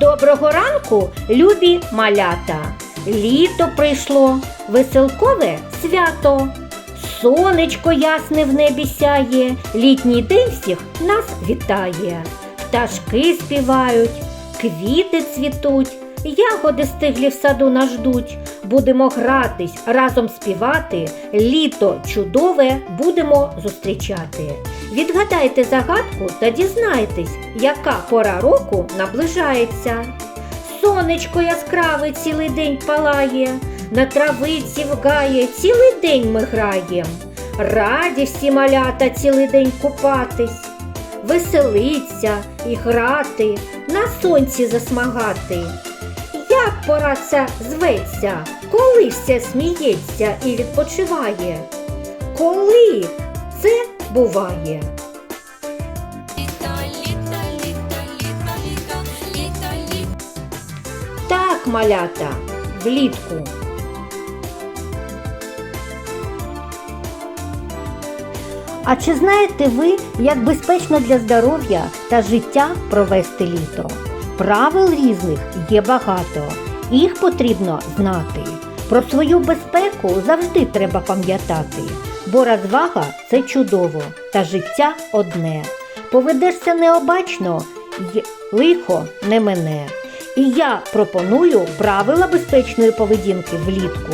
Доброго ранку, любі малята! Літо прийшло, веселкове свято. Сонечко ясне в небі сяє, літній день всіх нас вітає. Пташки співають, квіти цвітуть, ягоди стиглі в саду нас ждуть. Будемо гратись, разом співати, літо чудове будемо зустрічати. Відгадайте загадку та дізнайтесь, яка пора року наближається. Сонечко яскраве цілий день палає, на травиці вгає, цілий день ми граєм. Раді малята цілий день купатись, веселиться і грати, на сонці засмагати. Як пора ця зветься, коли все сміється і відпочиває? Коли це буває? Так, малята, влітку. А чи знаєте ви, як безпечно для здоров'я та життя провести літо? Правил різних є багато, їх потрібно знати. Про свою безпеку завжди треба пам'ятати, бо розвага це чудово, та життя одне. Поведешся необачно, й лихо не мене. І я пропоную правила безпечної поведінки влітку.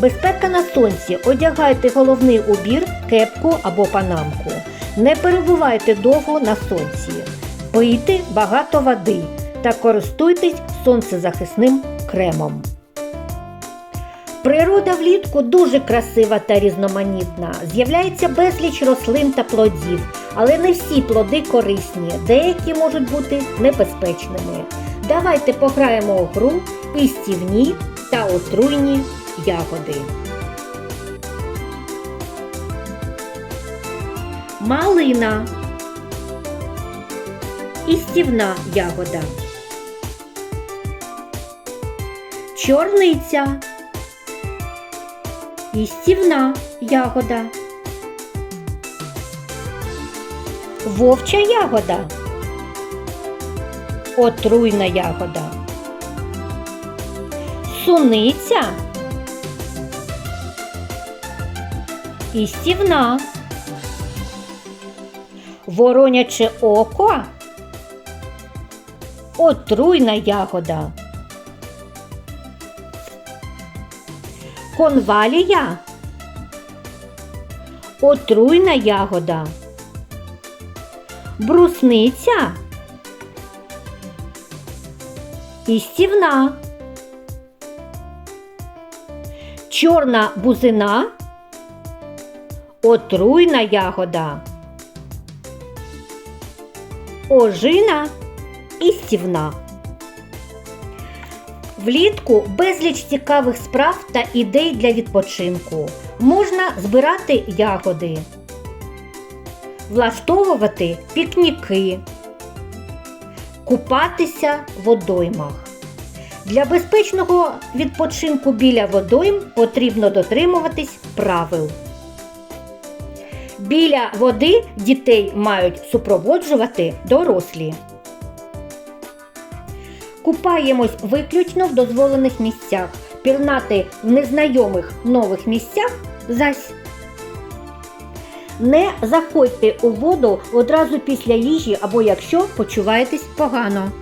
Безпека на сонці. Одягайте головний убір, кепку або панамку. Не перебувайте довго на сонці. Пийте багато води та користуйтесь сонцезахисним кремом. Природа влітку дуже красива та різноманітна. З'являється безліч рослин та плодів, але не всі плоди корисні, деякі можуть бути небезпечними. Давайте пограємо у гру істівні та отруйні ягоди. Малина. Істівна ягода. Чорниця. Істівна ягода. Вовча ягода. Отруйна ягода. Суниця. Істівна. Вороняче око. Отруйна ягода. Конвалія. Отруйна ягода. Брусниця. Істівна. Чорна бузина. Отруйна ягода. Ожина істівна. Влітку безліч цікавих справ та ідей для відпочинку. Можна збирати ягоди, влаштовувати пікніки, купатися в водоймах. Для безпечного відпочинку біля водойм потрібно дотримуватись правил. Біля води дітей мають супроводжувати дорослі. Купаємось виключно в дозволених місцях. Пірнати в незнайомих нових місцях зась. Не заходьте у воду одразу після їжі або якщо почуваєтесь погано.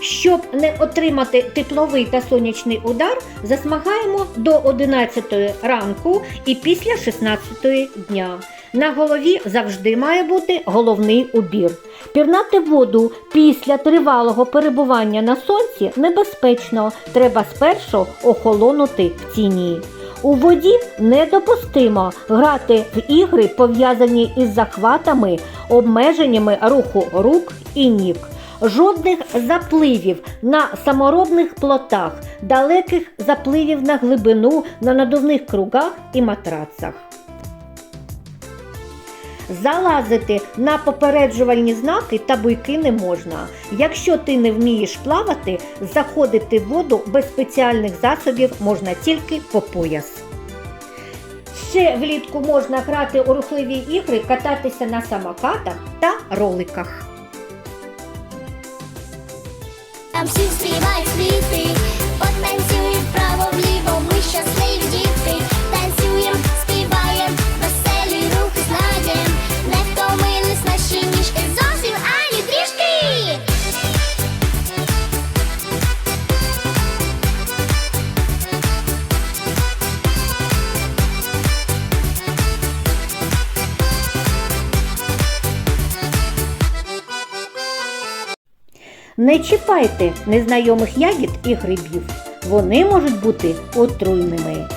Щоб не отримати тепловий та сонячний удар, засмагаємо до 11 ранку і після 16 дня. На голові завжди має бути головний убір. Пірнати воду після тривалого перебування на сонці небезпечно. Треба спершу охолонути в тіні. У воді недопустимо грати в ігри, пов'язані із захватами, обмеженнями руху рук і ніг. Жодних запливів на саморобних плотах, далеких запливів на глибину, на надувних кругах і матрацах. Залазити на попереджувальні знаки та буйки не можна. Якщо ти не вмієш плавати, заходити в воду без спеціальних засобів можна тільки по пояс. Ще влітку можна грати у рухливі ігри, кататися на самокатах та роликах. там всі співають спіти. Не чіпайте незнайомих ягід і грибів. Вони можуть бути отруйними.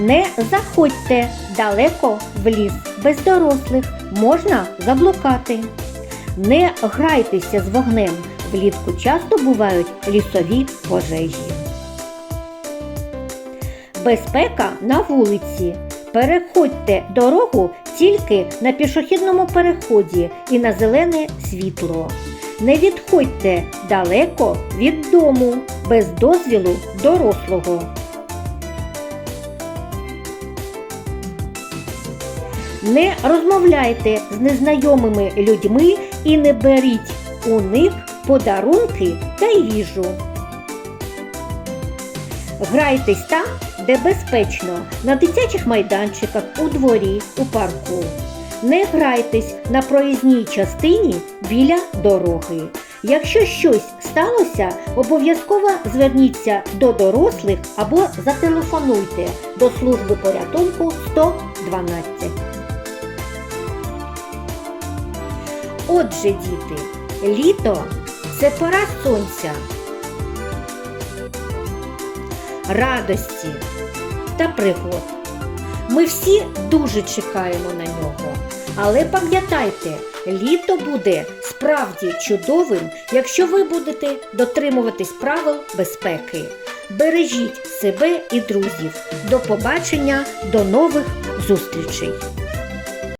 Не заходьте далеко в ліс без дорослих, можна заблукати. Не грайтеся з вогнем. Влітку часто бувають лісові пожежі. Безпека на вулиці. Переходьте дорогу тільки на пішохідному переході і на зелене світло. Не відходьте далеко від дому без дозвілу дорослого. Не розмовляйте з незнайомими людьми і не беріть у них подарунки та їжу. Грайтесь там, де безпечно, на дитячих майданчиках, у дворі, у парку. Не грайтесь на проїзній частині біля дороги. Якщо щось сталося, обов'язково зверніться до дорослих або зателефонуйте до служби порятунку 112. Отже, діти, літо це пора сонця, радості та пригод. Ми всі дуже чекаємо на нього. Але пам'ятайте, літо буде справді чудовим, якщо ви будете дотримуватись правил безпеки. Бережіть себе і друзів. До побачення, до нових зустрічей!